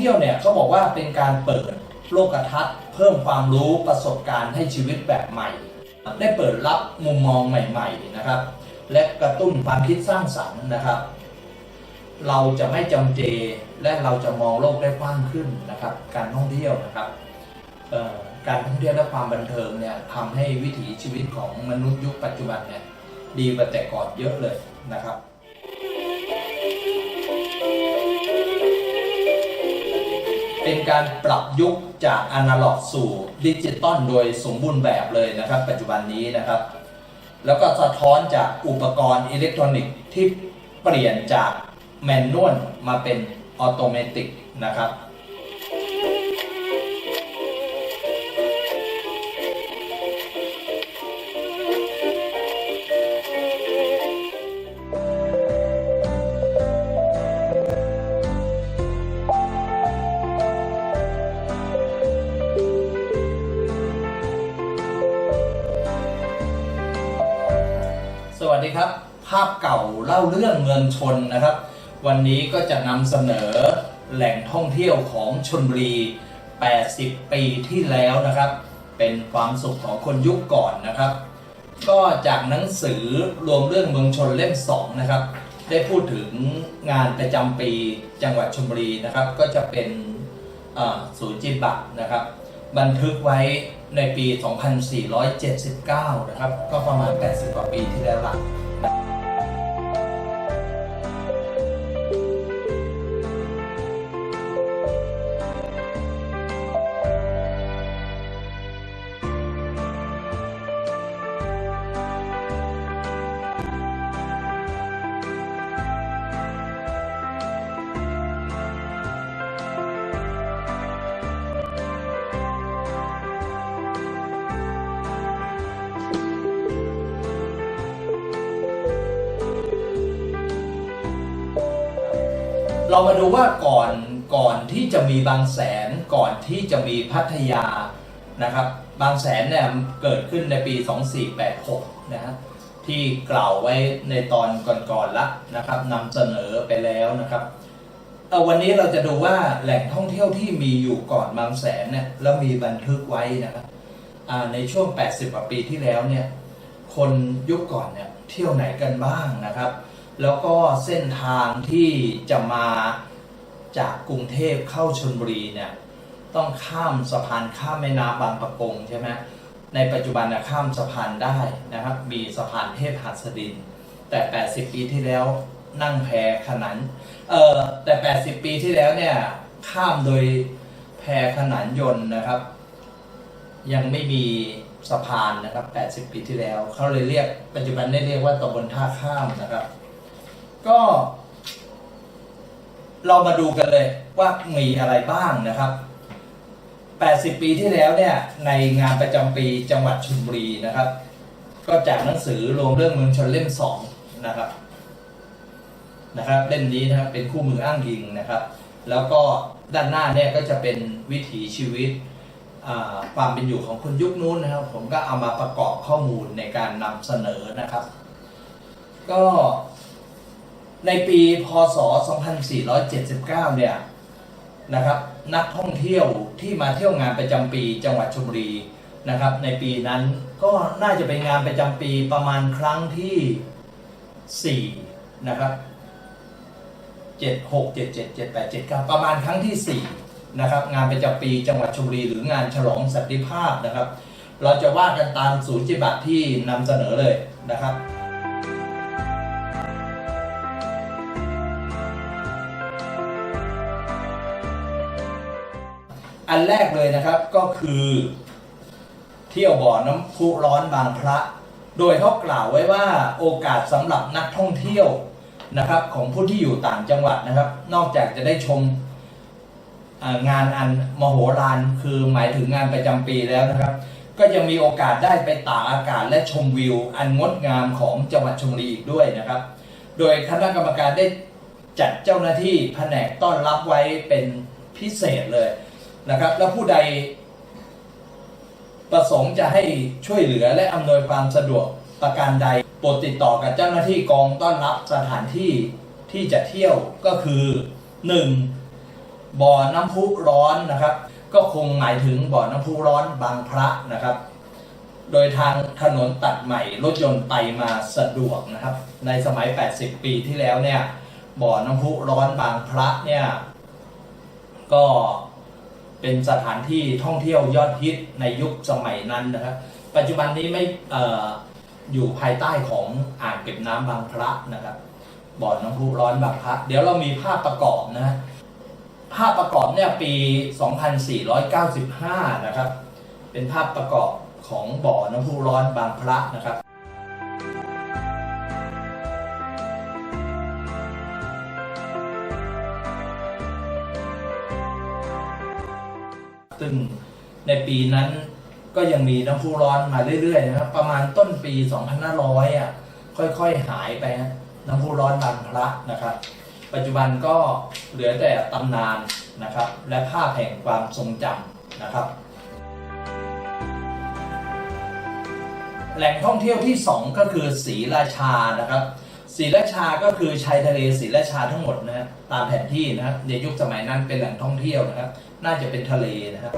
เที่ยวเนี่ยเขาบอกว่าเป็นการเปิดโลกทัศน์ เพิ่มความรู้ประสบการณ์ให้ชีวิตแบบใหม่ ได้เปิดรับมุมมองใหม่ ๆนะครับ และกระตุ้นความคิดสร้างสรรค์นะครับ เราจะไม่จำเจและเราจะมองโลกได้กว้างขึ้นนะครับ การท่องเที่ยวนะครับการท่องเที่ยวและความบันเทิงเนี่ยทำให้วิถีชีวิตของมนุษย์ยุคปัจจุบันเนี่ยดีกว่าแต่ก่อนเยอะเลยนะครับ การปรับยุคจากอนาล็อกสู่ดิจิตอลโดยสมบูรณ์แบบเลยนะครับ ปัจจุบันนี้นะครับ แล้วก็สะท้อนจากอุปกรณ์อิเล็กทรอนิกส์ที่เปลี่ยนจากแมนนวลมาเป็นออโตเมติกนะครับ สวัสดีครับ ภาพเก่าเล่าเรื่องเมืองชนนะครับ วันนี้ก็จะนำเสนอแหล่งท่องเที่ยวของชนบุรี 80 ปีที่แล้วนะครับ เป็นความสุขของคนยุคก่อนนะครับ ก็จากหนังสือรวมเรื่องเมืองชนเล่ม 2 นะครับ ได้พูดถึงงานประจำปีจังหวัดชลบุรีนะครับ ก็จะเป็นศูนย์จิบัตนะครับ บันทึกไว้ในปี 2479 นะครับ ก็ประมาณ 80 กว่าปีที่แล้วละ เรามาดูว่าก่อนก่อนที่จะมีบางแสนก่อนที่จะมีพัทยานะครับ บางแสนเนี่ยเกิดขึ้นในปี 2486 นะฮะที่กล่าวไว้ในตอนก่อนๆละนะครับนำเสนอไปแล้วนะครับเออวันนี้เราจะดูว่าแหล่งท่องเที่ยวที่มีอยู่ก่อนบางแสนเนี่ยแล้วมีบันทึกไว้นะครับในช่วง 80 กว่าปีที่แล้วเนี่ยคนยุคก่อนเนี่ยเที่ยวไหนกันบ้างนะครับ แล้วก็เส้นทางที่จะมาจากกรุงเทพเข้าชนบุรีเนี่ยต้องข้ามสะพานข้ามแม่น้ำบางปะกงใช่ไหมในปัจจุบันนะข้ามสะพานได้นะครับ มีสะพานเทพหัสดิน แต่ 80 ปีที่แล้วนั่งแพขนานเออแต่ 80 ปีที่แล้วเนี่ยข้ามโดยแพขนานยนต์นะครับ ยังไม่มีสะพานนะครับ 80 ปีที่แล้ว เขาเลยเรียกปัจจุบันได้เรียกว่าตำบลท่าข้ามนะครับ ก็ เรามาดูกันเลยว่ามีอะไรบ้างนะครับ 80 ปีที่แล้วเนี่ย ในงานประจำปีจังหวัดชลบุรีนะครับ ก็จากหนังสือรวมเรื่องเมืองชนเล่ม2นะครับนะครับ เล่มนี้นะครับเป็นคู่มืออ้างอิงนะครับ แล้วก็ด้านหน้าเนี่ยก็จะเป็นวิถีชีวิตอ่าความเป็นอยู่ของคนยุคนู้นนะครับ ผมก็เอามาประกอบข้อมูลในการนำเสนอนะครับ ก็ ในปีพศ 2479 เนี่ยนะครับนักท่องเที่ยวที่มาเที่ยวงานประจำปีจังหวัดชลบุรีนะครับในปีนั้นก็น่าจะเป็นงานประจำปีประมาณครั้งที่ 4 นะครับ7 6 7 7 7 8 7 9 ประมาณครั้งที่ 4 นะครับ งานประจำปีจังหวัดชลบุรีหรืองานฉลองสันติภาพนะครับ เราจะว่ากันตามศูนย์จิบัตรที่นำเสนอเลยนะครับ อันแรกเลยนะครับก็คือเที่ยวบ่อน้ำพุร้อนบางพระ โดยเขากล่าวไว้ว่าโอกาสสำหรับนักท่องเที่ยวนะครับของผู้ที่อยู่ต่างจังหวัดนะครับ นอกจากจะได้ชมงานอันมโหฬารคือหมายถึงงานประจำปีแล้วนะครับ ก็ยังมีโอกาสได้ไปตากอากาศและชมวิว อันงดงามของจังหวัดชลบุรีอีกด้วยนะครับ โดยคณะกรรมการได้จัดเจ้าหน้าที่แผนกต้อนรับไว้เป็นพิเศษเลย นะครับ แล้วผู้ใดประสงค์จะให้ช่วยเหลือและอำนวยความสะดวกประการใดโปรดติดต่อกับเจ้าหน้าที่กองต้อนรับสถานที่ที่จะเที่ยวก็คือ 1. บ่อน้ำพุร้อนนะครับ ก็คงหมายถึงบ่อน้ำพุร้อนบางพระนะครับ โดยทางถนนตัดใหม่รถยนต์ไปมาสะดวกนะครับ ในสมัย 80 ปีที่แล้วเนี่ยบ่อน้ำพุร้อนบางพระเนี่ยก็ เป็นสถานที่ท่องเที่ยวยอดฮิตในยุคสมัยนั้นนะครับ ปัจจุบันนี้ไม่เอออยู่ภายใต้ของอ่างเก็บน้ำบางพระนะครับบ่อน้ำพุร้อนบางพระ เดี๋ยวเรามีภาพประกอบนะภาพประกอบเนี่ยปี 2495 นะครับ เป็นภาพประกอบของบ่อน้ำพุร้อนบางพระนะครับ ซึ่งในปีนั้นก็ยังมีน้ำพุร้อนมาเรื่อยๆนะครับ ประมาณต้นปี 2500อะค่อยๆหายไปน้ำพุร้อนบางพระนะครับ ปัจจุบันก็เหลือแต่ตำนานนะครับ และภาพแห่งความทรงจำนะครับ แหล่งท่องเที่ยวที่ 2 ก็คือศรีราชานะครับ ศรีราชาก็คือชายทะเลศรีราชาทั้งหมดนะตามแผนที่นะครับในยุคสมัยนั้นเป็นแหล่งท่องเที่ยวนะครับ น่าจะเป็นทะเลนะครับ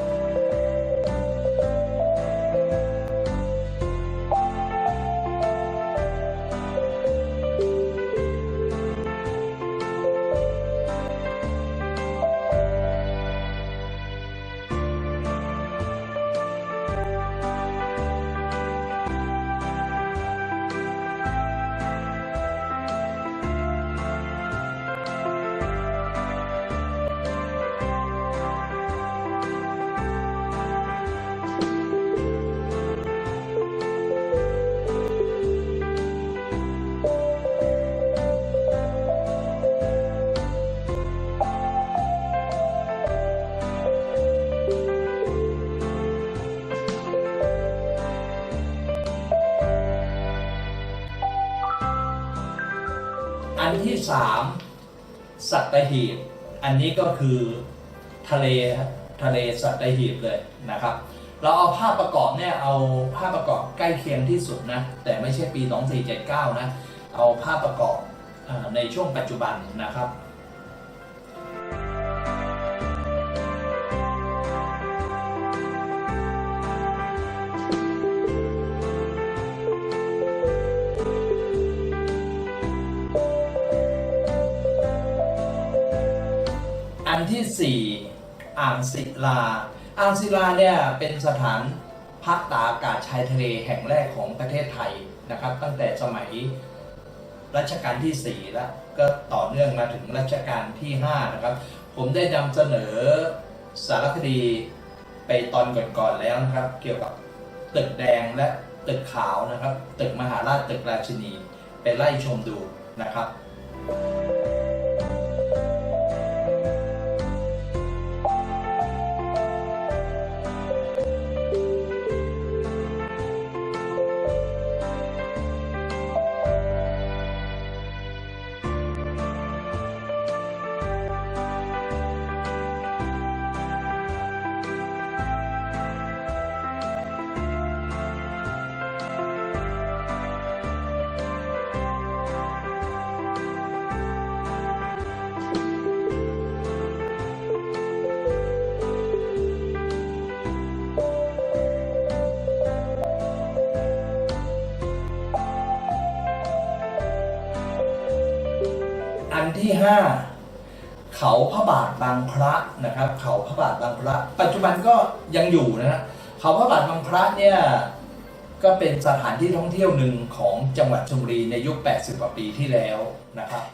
อันที่สามสัตหีบ อันนี้ก็คือทะเลทะเลสัตหีบเลยนะครับ เราเอาภาพประกอบเนี่ยเอาภาพประกอบใกล้เคียงที่สุดนะ แต่ไม่ใช่ปี 2479 นะ เอาภาพประกอบในช่วงปัจจุบันนะครับางศิลา อ่างศิลาเนี่ยเป็นสถานพักตากอากาศชายทะเลแห่งแรกของประเทศไทยนะครับ ตั้งแต่สมัยรัชกาลที่ 4 แล้วก็ต่อเนื่องมาถึงรัชกาลที่ 5 นะครับ ผมได้นำเสนอสารคดีไปตอนก่อนๆแล้วนะครับ เกี่ยวกับตึกแดงและตึกขาวนะครับ ตึกมหาราชตึกราชินี ไปไล่ชมดูนะครับ ที่ห้าเขาพระบาทบางพระนะครับ เขาพระบาทบางพระ ปัจจุบันก็ยังอยู่นะฮะเขาพระบาทบางพระเนี่ยก็เป็นสถานที่ท่องเที่ยวหนึ่งของจังหวัดชลบุรีในยุค 80 กว่าปีที่แล้วนะครับ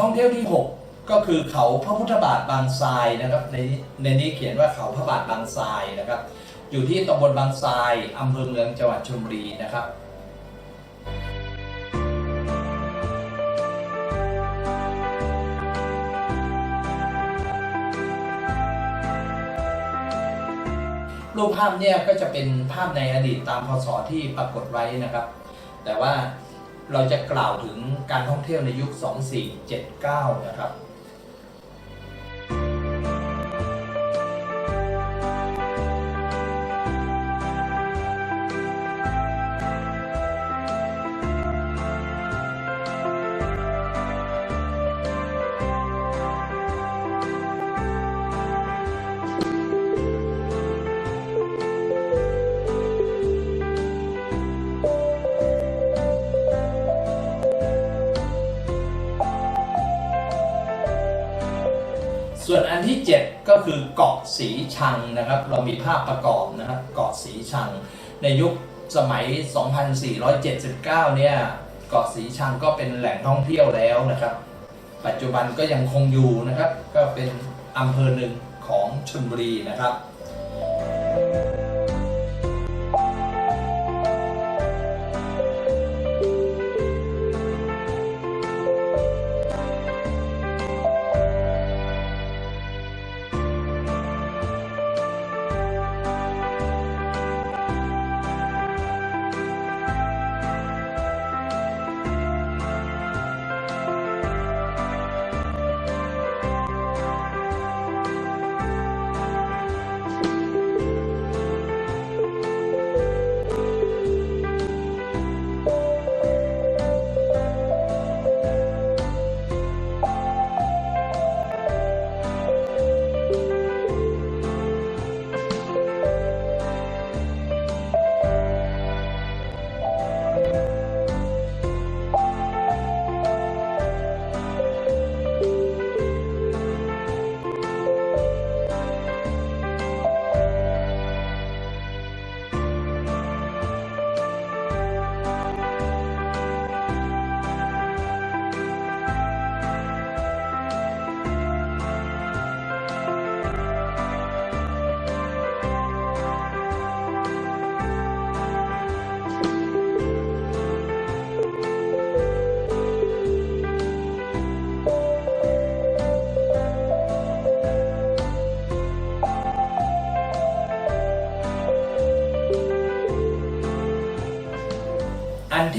ท่องเที่ยวที่ 6 ก็คือเขาพระพุทธบาทบางทรายนะครับในในนี้เขียนว่าเขาพระบาทบางทรายนะครับ อยู่ที่ตำบลบางทรายอำเภอเมืองจังหวัดชลบุรีนะครับรูปภาพเนี่ยก็จะเป็นภาพในอดีตตามพศที่ปรากฏไว้นะครับ แต่ว่า เราจะกล่าวถึงการท่องเที่ยวในยุค 2479 นะครับ ชังนะครับ เรามีภาพประกอบนะครับเกาะสีชัง ในยุคสมัย 2479 เนี่ยเกาะสีชังก็เป็นแหล่งท่องเที่ยวแล้วนะครับ ปัจจุบันก็ยังคงอยู่นะครับ ก็เป็นอำเภอหนึ่งของชลบุรีนะครับ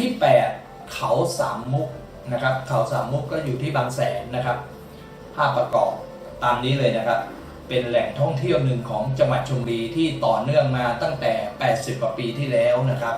ที่ 8 เขาสามมุกนะครับ เขาสามมุกก็อยู่ที่บางแสนนะครับ ภาพประกอบตามนี้เลยนะครับ เป็นแหล่งท่องเที่ยวหนึ่งของจังหวัดชลบุรีที่ต่อเนื่องมาตั้งแต่ 80 กว่าปีที่แล้วนะครับ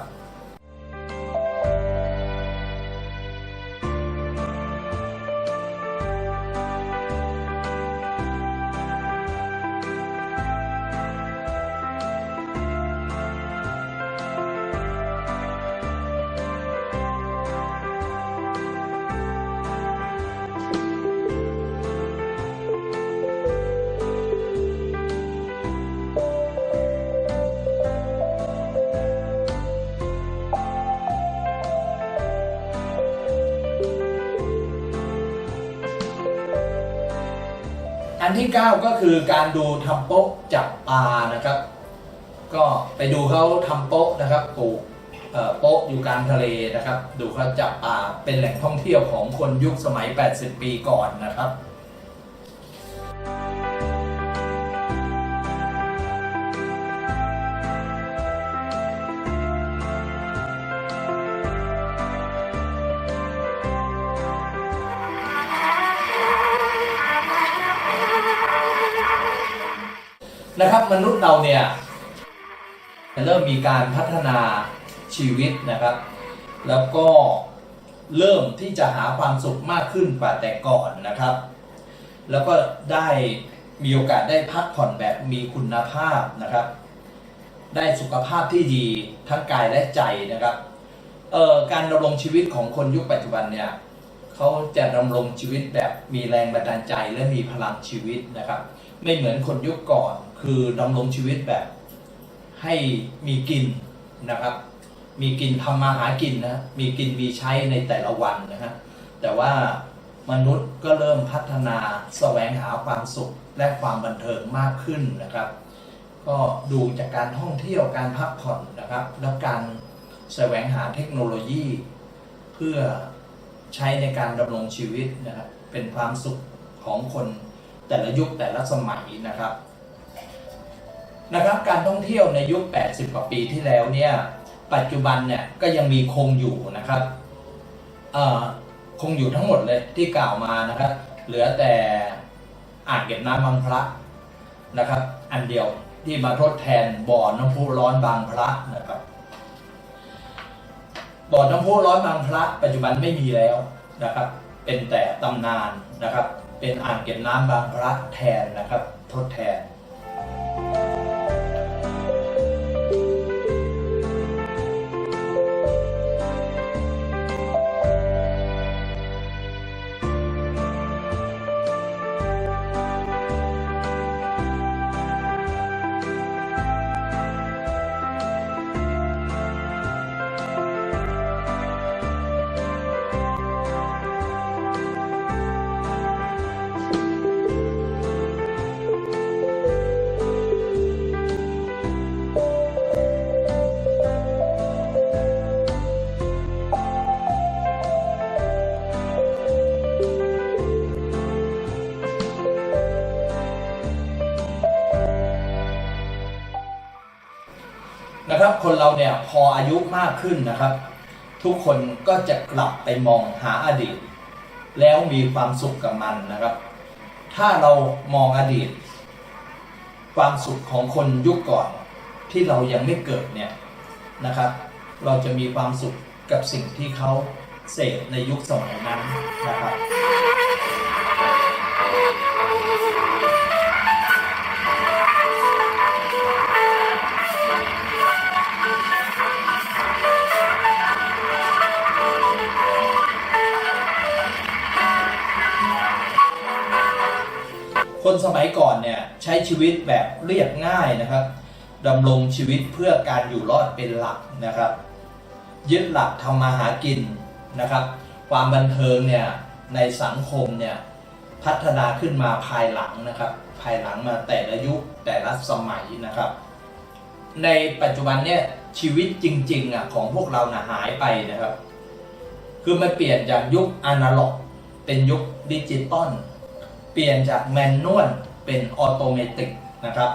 ที่ 9 ก็คือการดูทำโป๊ะจับปลานะครับ ก็ไปดูเขาทำโป๊ะนะครับปลูกเอ่อโป๊ะอยู่กลางทะเลนะครับ ดูเขาจับปลาเป็นแหล่งท่องเที่ยวของคนยุคสมัย 80 ปีก่อนนะครับ นะครับ มนุษย์เราเนี่ยเริ่มมีการพัฒนาชีวิตนะครับ แล้วก็เริ่มที่จะหาความสุขมากขึ้นกว่าแต่ก่อนนะครับ แล้วก็ได้มีโอกาสได้พักผ่อนแบบมีคุณภาพนะครับ ได้สุขภาพที่ดีทั้งกายและใจนะครับเอ่อการดำรงชีวิตของคนยุคปัจจุบันเนี่ยเขาจะดำรงชีวิตแบบมีแรงบันดาลใจและมีพลังชีวิตนะครับ ไม่เหมือนคนยุคก่อน คือดำรงชีวิตแบบให้มีกินนะครับ มีกินทำมาหากินนะมีกินมีใช้ในแต่ละวันนะฮะแต่ว่ามนุษย์ก็เริ่มพัฒนาแสวงหาความสุขและความบันเทิงมากขึ้นนะครับ ก็ดูจากการท่องเที่ยวการพักผ่อนนะครับ แล้วการแสวงหาเทคโนโลยี เพื่อใช้ในการดำรงชีวิตนะครับเป็นความสุขของคนแต่ละยุคแต่ละสมัยนะครับ นะครับการท่องเที่ยวในยุค 80 กว่าปีที่แล้วเนี่ยปัจจุบันเนี่ยก็ยังมีคงอยู่นะครับคงอยู่ทั้งหมดเลยที่กล่าวมานะครับ เหลือแต่อ่างเก็บน้ำบางพระนะครับ อันเดียวที่มาทดแทนบ่อน้ำพุร้อนบางพระนะครับบ่อน้ำพุร้อนบางพระ ปัจจุบันไม่มีแล้วนะครับ เป็นแต่ตำนานนะครับ เป็นอ่างเก็บน้ำบางพระแทนนะครับ ทดแทน นะครับ คนเราเนี่ยพออายุมากขึ้นนะครับ ทุกคนก็จะกลับไปมองหาอดีต แล้วมีความสุขกับมันนะครับ ถ้าเรามองอดีต ความสุขของคนยุคก่อนที่เรายังไม่เกิดเนี่ยนะครับ เราจะมีความสุขกับสิ่งที่เขาเสพในยุคสมัยนั้นนะครับ คนสมัยก่อนเนี่ยใช้ชีวิตแบบเรียบง่ายนะครับดำรงชีวิตเพื่อการอยู่รอดเป็นหลักนะครับ ยึดหลักทำมาหากินนะครับ ความบันเทิงเนี่ยในสังคมเนี่ยพัฒนาขึ้นมาภายหลังนะครับ ภายหลังมาแต่ละยุคแต่ละสมัยนะครับ ในปัจจุบันเนี่ยชีวิตจริงๆอะของพวกเราน่ะหายไปนะครับ คือมันเปลี่ยนจากยุคอนาล็อก เป็นยุคดิจิตอล เปลี่ยนจากแมนนวลเป็นออโตเมติกนะครับ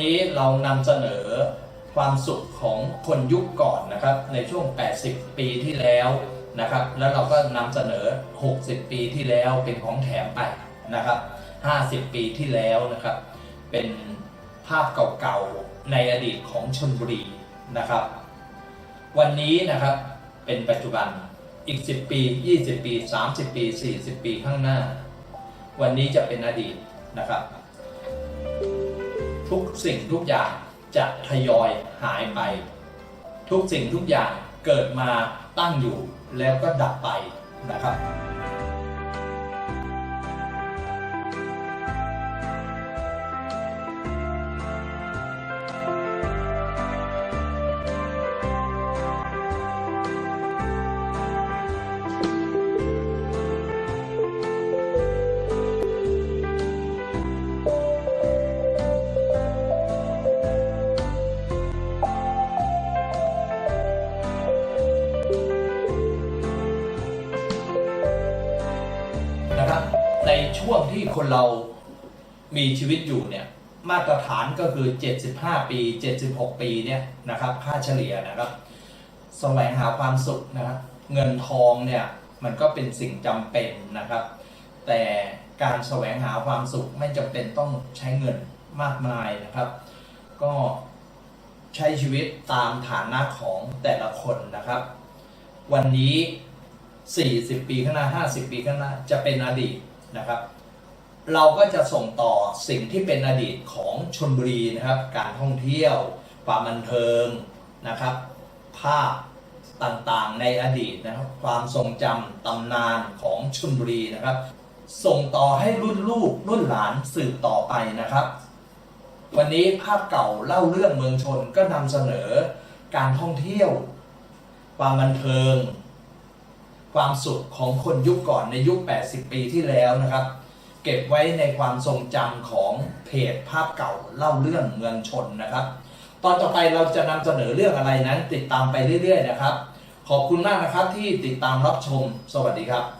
วันนี้เรานำเสนอความสุขของคนยุคก่อนนะครับ ในช่วง 80 ปีที่แล้วนะครับ แล้วเราก็นำเสนอ 60 ปีที่แล้วเป็นของแถมไปนะครับ 50 ปีที่แล้วนะครับ เป็นภาพเก่าๆในอดีตของชนบุรีนะครับ วันนี้นะครับเป็นปัจจุบันอีก 10 ปี 20 ปี 30 ปี 40 ปีข้างหน้า วันนี้จะเป็นอดีตนะครับ ทุกสิ่งทุกอย่างจะทยอยหายไป ทุกสิ่งทุกอย่างเกิดมาตั้งอยู่แล้วก็ดับไปนะครับ คนเรามีชีวิตอยู่เนี่ยมาตรฐานก็คือ 75 ปี 76 ปีเนี่ยนะครับค่าเฉลี่ยนะครับแสวงหาความสุขนะครับเงินทองเนี่ยมันก็เป็นสิ่งจำเป็นนะครับ แต่การแสวงหาความสุขไม่จำเป็นต้องใช้เงินมากมายนะครับ ก็ใช้ชีวิตตามฐานะของแต่ละคนนะครับ วันนี้ 40 ปีข้างหน้า 50 ปีข้างหน้าจะเป็นอดีตนะครับ เราก็จะส่งต่อสิ่งที่เป็นอดีตของชนบุรีนะครับ การท่องเที่ยว ความบันเทิงนะครับ ภาพต่างๆในอดีตนะครับ ความทรงจำตำนานของชนบุรีนะครับ ส่งต่อให้รุ่นลูกรุ่นหลานสืบต่อไปนะครับ วันนี้ภาพเก่าเล่าเรื่องเมืองชนก็นำเสนอการท่องเที่ยว ความบันเทิง ความสุขของคนยุคก่อนในยุค 80 ปีที่แล้วนะครับ เก็บไว้ในความทรงจำของเพจภาพเก่าเล่าเรื่องเมืองชนนะครับ ตอนต่อไปเราจะนำเสนอเรื่องอะไรนั้น ติดตามไปเรื่อย ๆ นะครับ ขอบคุณมากนะครับที่ติดตามรับชม สวัสดีครับ